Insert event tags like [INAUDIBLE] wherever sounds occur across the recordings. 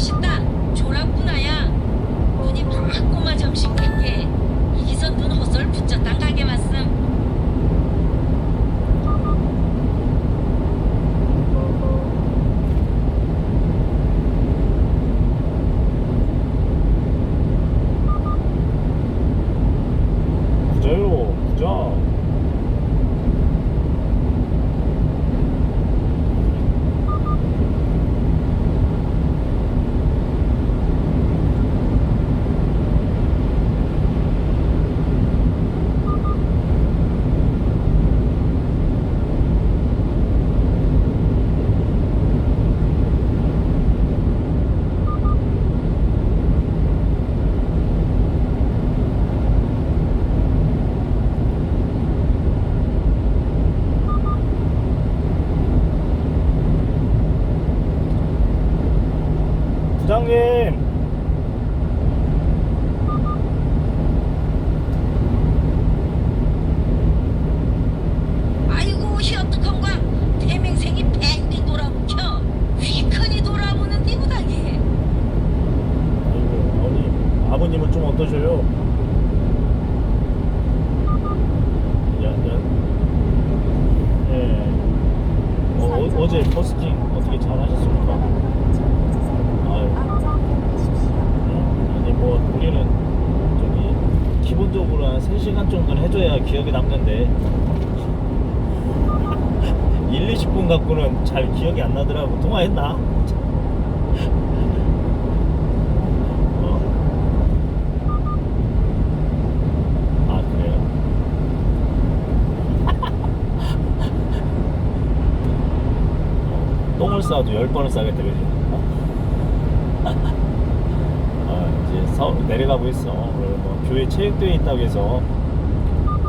멋있다. 졸았구나야. 눈이 맑고만 점심겠게. 이기선 눈 헛설 붙였단 가게 왔음. 부자요 부자 부장님 아이고 희어떡한가 대맹생이 뱅뱅 돌아붙여 휘큰이 돌아오는 디부다게 아이고 아버님 아버님은 좀 어떠셔요? 야, 야. 예. 어, 어, 어제 버스킹 어떻게 잘 하셨습니까? 아유. 음, 아니 뭐 우리는 저 기 기본적으로 한 3시간 정도는 해줘야 기억에 남는데 [LAUGHS] 1, 20분 갖고는 잘 기억이 안 나더라고 통화했나? [LAUGHS] 어. 아? [LAUGHS] 똥을 싸도 열 번을 싸겠다 그지? 아 내려가고 있어. 뭐 교회 체육대회 있다고 해서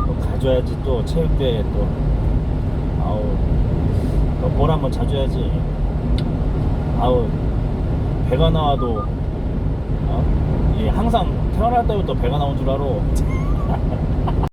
또 가져야지 또 체육대회 또. 아우 너뭘 한번 자줘야지. 아우 배가 나와도 어? 이 항상 태어날 때부터 배가 나온 줄 알아 [LAUGHS]